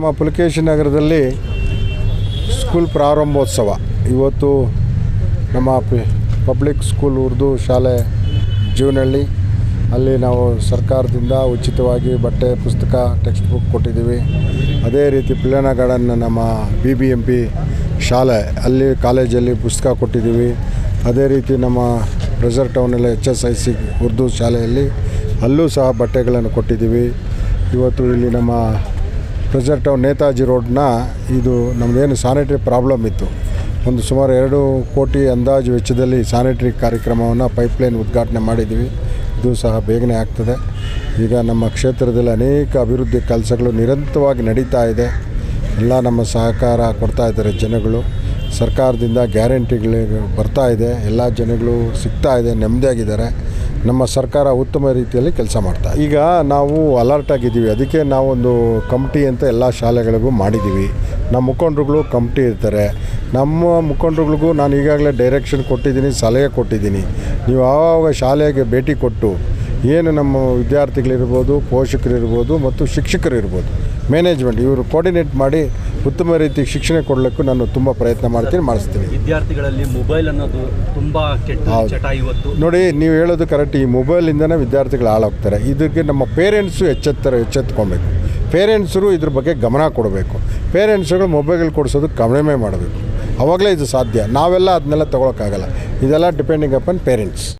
ನಮ್ಮ ಪುಲಕೇಶಿ ನಗರದಲ್ಲಿ ಸ್ಕೂಲ್ ಪ್ರಾರಂಭೋತ್ಸವ. ಇವತ್ತು ನಮ್ಮ ಪಬ್ಲಿಕ್ ಸ್ಕೂಲ್ ಉರ್ದು ಶಾಲೆ ಜೀವನಹಳ್ಳಿ ಅಲ್ಲಿ ನಾವು ಸರ್ಕಾರದಿಂದ ಉಚಿತವಾಗಿ ಬಟ್ಟೆ, ಪುಸ್ತಕ ಟೆಕ್ಸ್ಟ್ ಬುಕ್ ಕೊಟ್ಟಿದ್ದೀವಿ. ಅದೇ ರೀತಿ ಪಿಲ್ಲನ ಗಾರ್ಡನ್ ನಮ್ಮ ಬಿ ಬಿ ಎಂ ಪಿ ಶಾಲೆ, ಅಲ್ಲಿ ಕಾಲೇಜಲ್ಲಿ ಪುಸ್ತಕ ಕೊಟ್ಟಿದ್ದೀವಿ. ಅದೇ ರೀತಿ ನಮ್ಮ Fraser ಟೌನಲ್ಲಿ H S I C Urdu ಶಾಲೆಯಲ್ಲಿ ಅಲ್ಲೂ ಸಹ ಬಟ್ಟೆಗಳನ್ನು ಕೊಟ್ಟಿದ್ದೀವಿ. ಇವತ್ತು ಇಲ್ಲಿ ನಮ್ಮ ಪ್ರೆಸರ್ ಟೌನ್ ನೇತಾಜಿ ರೋಡ್ನ ಇದು ನಮ್ಮದೇನು ಸ್ಯಾನಿಟ್ರಿ ಪ್ರಾಬ್ಲಮ್ ಇತ್ತು. ಒಂದು ಸುಮಾರು ಎರಡು ಕೋಟಿ ಅಂದಾಜು ವೆಚ್ಚದಲ್ಲಿ ಸ್ಯಾನಿಟ್ರಿ ಕಾರ್ಯಕ್ರಮವನ್ನು ಪೈಪ್ಲೈನ್ ಉದ್ಘಾಟನೆ ಮಾಡಿದ್ದೀವಿ ಇದು ಸಹ ಬೇಗನೆ ಆಗ್ತದೆ. ಈಗ ನಮ್ಮ ಕ್ಷೇತ್ರದಲ್ಲಿ ಅನೇಕ ಅಭಿವೃದ್ಧಿ ಕೆಲಸಗಳು ನಿರಂತರವಾಗಿ ನಡೀತಾ ಇದೆ. ಎಲ್ಲ ನಮ್ಮ ಸಹಕಾರ ಕೊಡ್ತಾ ಇದ್ದಾರೆ ಜನಗಳು. ಸರ್ಕಾರದಿಂದ ಗ್ಯಾರಂಟಿಗಳು ಬರ್ತಾ ಇದೆ, ಎಲ್ಲ ಜನಗಳು ಸಿಗ್ತಾ ಇದೆ, ನೆಮ್ಮದಿಯಾಗಿದ್ದಾರೆ. ನಮ್ಮ ಸರ್ಕಾರ ಉತ್ತಮ ರೀತಿಯಲ್ಲಿ ಕೆಲಸ ಮಾಡ್ತಾ ಈಗ ನಾವು ಅಲರ್ಟ್ ಆಗಿದ್ದೀವಿ. ಅದಕ್ಕೆ ನಾವೊಂದು ಕಮಿಟಿ ಅಂತ ಎಲ್ಲ ಶಾಲೆಗಳಿಗೂ ಮಾಡಿದ್ದೀವಿ. ನಮ್ಮ ಮುಖಂಡರುಗಳು ಕಮಿಟಿ ಇರ್ತಾರೆ. ನಮ್ಮ ಮುಖಂಡರುಗಳಿಗೂ ನಾನು ಈಗಾಗಲೇ ಡೈರೆಕ್ಷನ್ ಕೊಟ್ಟಿದ್ದೀನಿ, ಸಲಹೆ ಕೊಟ್ಟಿದ್ದೀನಿ. ನೀವು ಆವಾಗ ಶಾಲೆಗೆ ಭೇಟಿ ಕೊಟ್ಟು ಏನು ನಮ್ಮ ವಿದ್ಯಾರ್ಥಿಗಳಿರ್ಬೋದು, ಪೋಷಕರಿರ್ಬೋದು ಮತ್ತು ಶಿಕ್ಷಕರಿರ್ಬೋದು ಮ್ಯಾನೇಜ್ಮೆಂಟ್ ಇವರು ಕೋರ್ಡಿನೇಟ್ ಮಾಡಿ ಉತ್ತಮ ರೀತಿ ಶಿಕ್ಷಣ ಕೊಡಲಿಕ್ಕೂ ನಾನು ತುಂಬ ಪ್ರಯತ್ನ ಮಾಡ್ತೀನಿ ಮಾಡಿಸ್ತೀನಿ. ವಿದ್ಯಾರ್ಥಿಗಳಲ್ಲಿ ಮೊಬೈಲ್ ಅನ್ನೋದು ತುಂಬ ಕೆಟ್ಟ ಇವತ್ತು. ನೋಡಿ ನೀವು ಹೇಳೋದು ಕರೆಕ್ಟ್ ಈ ಮೊಬೈಲಿಂದನೇ ವಿದ್ಯಾರ್ಥಿಗಳು ಹಾಳಾಗ್ತಾರೆ. ಇದಕ್ಕೆ ನಮ್ಮ ಪೇರೆಂಟ್ಸು ಎಚ್ಚೆತ್ತರ ಎಚ್ಚೆತ್ಕೊಬೇಕು ಪೇರೆಂಟ್ಸರು ಇದ್ರ ಬಗ್ಗೆ ಗಮನ ಕೊಡಬೇಕು. ಪೇರೆಂಟ್ಸ್ಗಳು ಮೊಬೈಲ್ ಕೊಡಿಸೋದು ಕಡಿಮೆ ಮಾಡಬೇಕು. ಅವಾಗಲೇ ಇದು ಸಾಧ್ಯ. ನಾವೆಲ್ಲ ಅದನ್ನೆಲ್ಲ ತೊಗೊಳಕ್ಕಾಗಲ್ಲ. ಇದೆಲ್ಲ ಡಿಪೆಂಡಿಂಗ್ ಅಪನ್ ಪೇರೆಂಟ್ಸ್